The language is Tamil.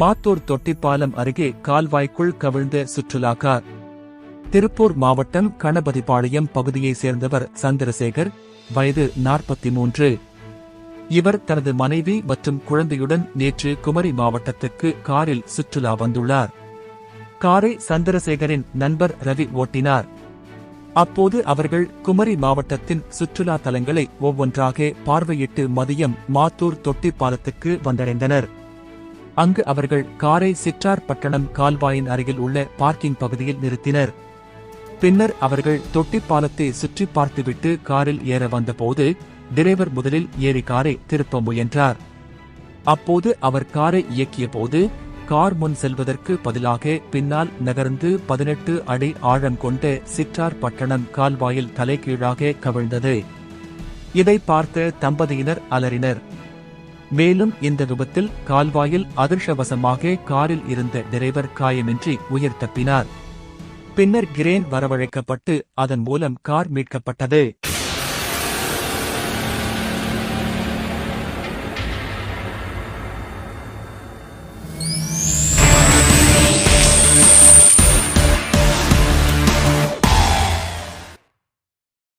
மாத்தூர் தொட்டிப்பாலம் அருகே கால்வாய்க்குள் கவிழ்ந்த சுற்றுலா கார் திருப்பூர் மாவட்டம் கணபதிபாளையம் பகுதியைச் சேர்ந்தவர் சந்திரசேகர் வயது நாற்பத்தி மூன்று இவர் தனது மனைவி மற்றும் குழந்தையுடன் நேற்று குமரி மாவட்டத்துக்கு காரில் சுற்றுலா வந்துள்ளார். காரை சந்திரசேகரின் நண்பர் ரவி ஓட்டினார். அப்போது அவர்கள் குமரி மாவட்டத்தின் சுற்றுலா தலங்களை ஒவ்வொன்றாக பார்வையிட்டு மதியம் மாத்தூர் தொட்டிப்பாலத்துக்கு வந்தடைந்தனர். அங்கு அவர்கள் காரை சிற்றார் பட்டணம் கால்வாயின் அருகில் உள்ள பார்க்கிங் பகுதியில் நிறுத்தினர். பின்னர் அவர்கள் தொட்டிப்பாலத்தை சுற்றி பார்த்துவிட்டு காரில் ஏற வந்தபோது டிரைவர் முதலில் ஏறி காரை திருப்ப முயன்றார். அப்போது அவர் காரை இயக்கிய போது கார் முன் செல்வதற்கு பதிலாக பின்னால் நகர்ந்து பதினெட்டு அடி ஆழம் கொண்ட சிற்றார் பட்டணம் கால்வாயில் தலைகீழாக கவிழ்ந்தது. இதை பார்த்த தம்பதியினர் அலறினர். மேலும் இந்த விபத்தில் கால்வாயில் அதிர்ஷ்டவசமாக காரில் இருந்த டிரைவர் காயமின்றி உயிர் தப்பினார். பின்னர் கிரேன் வரவழைக்கப்பட்டு அதன் மூலம் கார் மீட்கப்பட்டது.